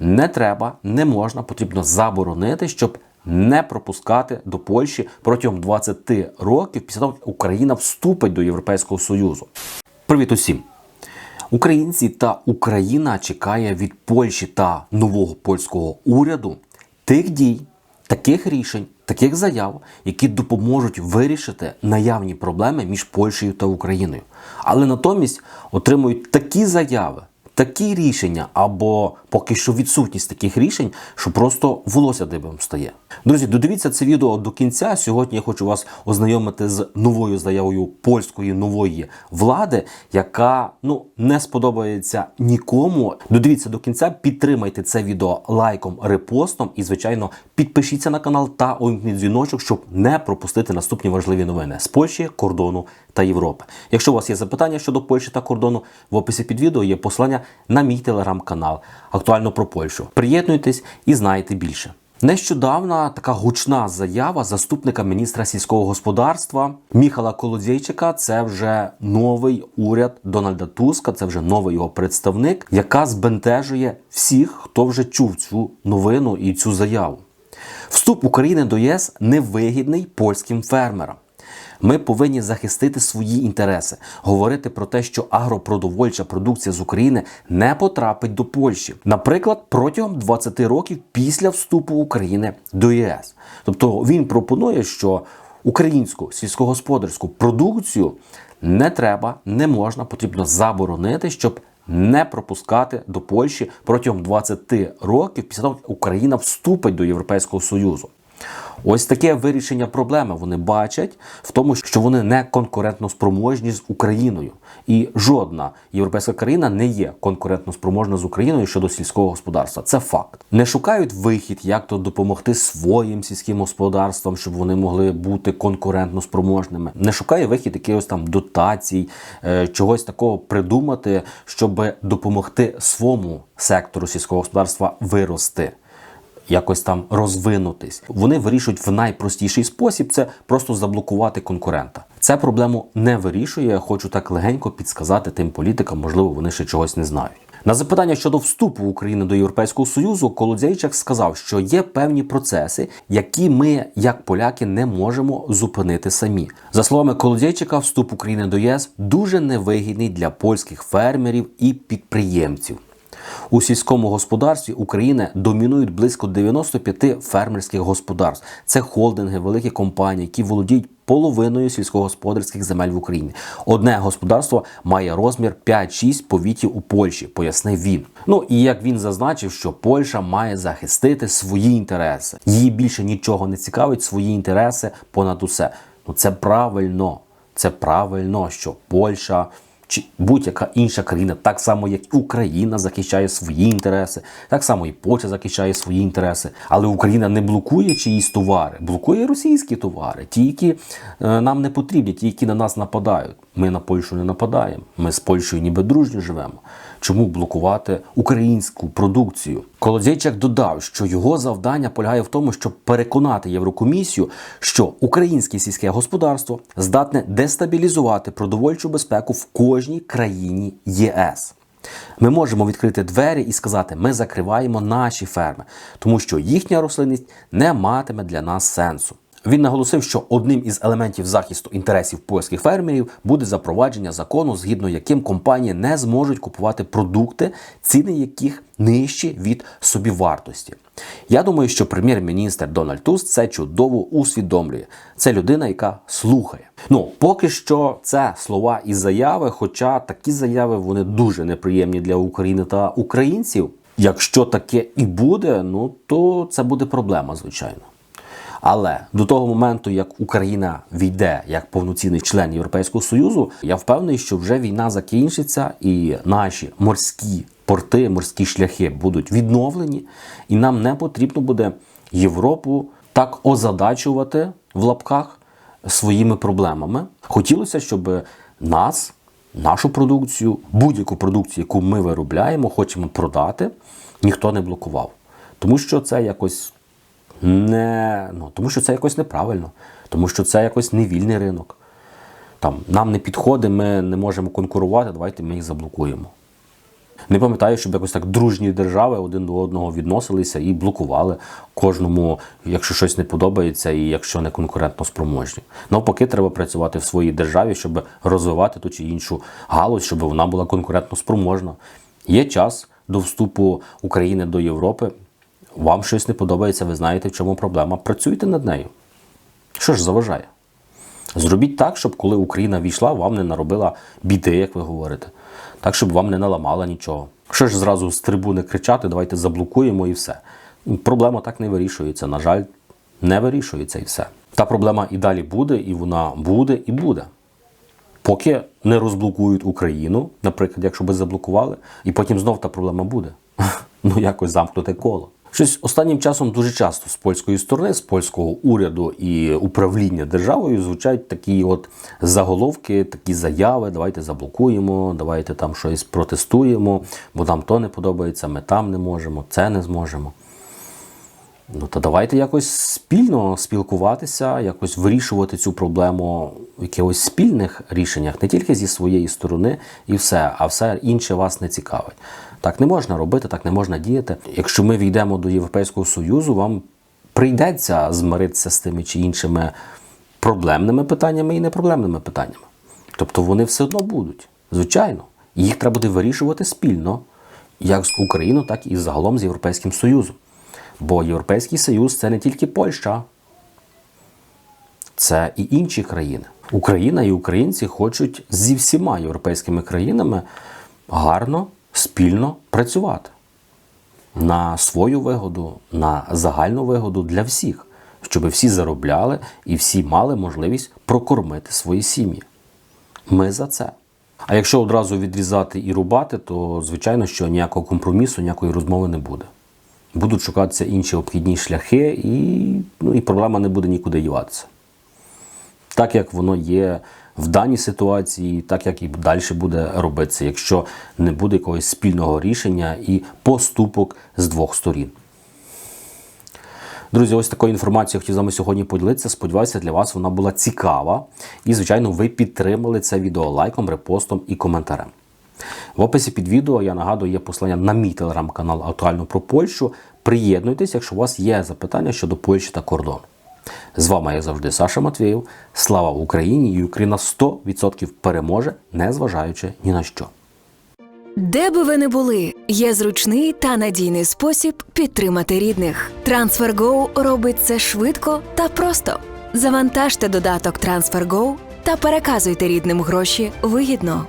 не треба, не можна, потрібно заборонити, щоб не пропускати до Польщі протягом 20 років після того, як Україна вступить до Європейського Союзу. Привіт усім! Українці та Україна чекає від Польщі та нового польського уряду тих дій, таких рішень, таких заяв, які допоможуть вирішити наявні проблеми між Польщею та Україною. Але натомість отримують такі заяви, такі рішення, або поки що відсутність таких рішень, що просто волосся дибом стає. Друзі, додивіться це відео до кінця. Сьогодні я хочу вас ознайомити з новою заявою польської нової влади, яка ну не сподобається нікому. Додивіться до кінця, підтримайте це відео лайком, репостом і, звичайно, підпишіться на канал та увімкніть дзвіночок, щоб не пропустити наступні важливі новини з Польщі, кордону та Європи. Якщо у вас є запитання щодо Польщі та кордону, в описі під відео є посилання на мій телеграм-канал актуально про Польщу. Приєднуйтесь і знаєте більше. Нещодавна така гучна заява заступника міністра сільського господарства Міхала Колодзейчика. Це вже новий уряд Дональда Туска. Це вже новий його представник, яка збентежує всіх, хто вже чув цю новину і цю заяву. Вступ України до ЄС невигідний польським фермерам. Ми повинні захистити свої інтереси, говорити про те, що агропродовольча продукція з України не потрапить до Польщі, наприклад, протягом 20 років після вступу України до ЄС. Тобто він пропонує, що українську сільськогосподарську продукцію не треба, не можна, потрібно заборонити, щоб не пропускати до Польщі протягом 20 років після того, як Україна вступить до Європейського Союзу. Ось таке вирішення проблеми вони бачать в тому, що вони не конкурентно спроможні з Україною, і жодна європейська країна не є конкурентно спроможна з Україною щодо сільського господарства. Це факт. Не шукають вихід, як то допомогти своїм сільським господарствам, щоб вони могли бути конкурентно спроможними. Не шукає вихід якихось там дотацій, е, чогось такого придумати, щоб допомогти своєму сектору сільського господарства вирости якось там розвинутись. Вони вирішують в найпростіший спосіб це просто заблокувати конкурента. Це проблему не вирішує. Я хочу так легенько підсказати тим політикам, можливо, вони ще чогось не знають. На запитання щодо вступу України до Європейського Союзу, Колодзейчик сказав, що є певні процеси, які ми, як поляки, не можемо зупинити самі. За словами Колодзейчика, вступ України до ЄС дуже невигідний для польських фермерів і підприємців. У сільському господарстві України домінують близько 95 фермерських господарств. Це холдинги, великі компанії, які володіють половиною сільськогосподарських земель в Україні. Одне господарство має розмір 5-6 повітів у Польщі, пояснив він. Ну і як він зазначив, що Польща має захистити свої інтереси. Її більше нічого не цікавить, свої інтереси понад усе. Ну це правильно. Це правильно, що Польща чи будь-яка інша країна, так само як Україна захищає свої інтереси, так само і Польща захищає свої інтереси. Але Україна не блокує чиїсь товари, блокує російські товари, ті, які е, нам не потрібні, ті, які на нас нападають. Ми на Польщу не нападаємо. Ми з Польщею ніби дружньо живемо. Чому блокувати українську продукцію? Колодзейчик додав, що його завдання полягає в тому, щоб переконати Єврокомісію, що українське сільське господарство здатне дестабілізувати продовольчу безпеку в кожній країні ЄС. Ми можемо відкрити двері і сказати, ми закриваємо наші ферми, тому що їхня рослинність не матиме для нас сенсу. Він наголосив, що одним із елементів захисту інтересів польських фермерів буде запровадження закону, згідно яким компанії не зможуть купувати продукти, ціни яких нижчі від собівартості. Я думаю, що прем'єр-міністр Дональд Туск це чудово усвідомлює. Це людина, яка слухає. Ну поки що це слова і заяви, хоча такі заяви вони дуже неприємні для України та українців. Якщо таке і буде, ну то це буде проблема, звичайно. Але до того моменту, як Україна війде як повноцінний член Європейського Союзу, я впевнений, що вже війна закінчиться, і наші морські порти, морські шляхи будуть відновлені, і нам не потрібно буде Європу так озадачувати в лапках своїми проблемами. Хотілося, щоб нас, нашу продукцію, будь-яку продукцію, яку ми виробляємо, хочемо продати, ніхто не блокував. Тому що це якось не ну, тому що це якось неправильно, тому що це якось не вільний ринок. Там нам не підходить, ми не можемо конкурувати, давайте ми їх заблокуємо. Не пам'ятаю, щоб якось так дружні держави один до одного відносилися і блокували кожному, якщо щось не подобається, і якщо не конкурентно спроможні. Навпаки, треба працювати в своїй державі, щоб розвивати ту чи іншу галузь, щоб вона була конкурентно спроможна. Є час до вступу України до Європи. Вам щось не подобається, ви знаєте, в чому проблема. Працюйте над нею. Що ж заважає? Зробіть так, щоб коли Україна війшла, вам не наробила біди, як ви говорите. Так, щоб вам не наламала нічого. Що ж зразу з трибуни кричати, давайте заблокуємо і все. Проблема так не вирішується. На жаль, не вирішується і все. Та проблема і далі буде, і вона буде, і буде. Поки не розблокують Україну, наприклад, якщо би заблокували, і потім знов та проблема буде. Ну, якось замкнуте коло. Щось останнім часом дуже часто з польської сторони, з польського уряду і управління державою звучать такі от заголовки, такі заяви. Давайте заблокуємо, давайте там щось протестуємо, бо нам то не подобається, ми там не можемо, це не зможемо. Ну то давайте якось спільно спілкуватися, якось вирішувати цю проблему в якихось спільних рішеннях, не тільки зі своєї сторони і все, а все інше вас не цікавить. Так не можна робити, так не можна діяти. Якщо ми війдемо до Європейського Союзу, вам прийдеться змиритися з тими чи іншими проблемними питаннями і непроблемними питаннями. Тобто вони все одно будуть, звичайно. Їх треба буде вирішувати спільно, як з Україною, так і загалом з Європейським Союзом. Бо Європейський Союз це не тільки Польща, це і інші країни. Україна і українці хочуть зі всіма європейськими країнами гарно, спільно працювати на свою вигоду, на загальну вигоду для всіх, щоб всі заробляли і всі мали можливість прокормити свої сім'ї. Ми за це. А якщо одразу відрізати і рубати, то звичайно, що ніякого компромісу, ніякої розмови не буде. Будуть шукатися інші обхідні шляхи, і, ну, і проблема не буде нікуди діватися. Так як воно є в даній ситуації, так як і далі буде робитися, якщо не буде якогось спільного рішення і поступок з двох сторін. Друзі, ось такою інформацією хотів з вами сьогодні поділитися. Сподіваюся, для вас вона була цікава. І, звичайно, ви підтримали це відео лайком, репостом і коментарем. В описі під відео я нагадую, є посилання на мій телеграм-канал Актуально про Польщу. Приєднуйтесь, якщо у вас є запитання щодо Польщі та кордону. З вами, як завжди, Саша Матвєєв. Слава Україні! І Україна 100% переможе, незважаючи ні на що. Де би ви не були, є зручний та надійний спосіб підтримати рідних. TransferGo робить це швидко та просто. Завантажте додаток TransferGo та переказуйте рідним гроші вигідно.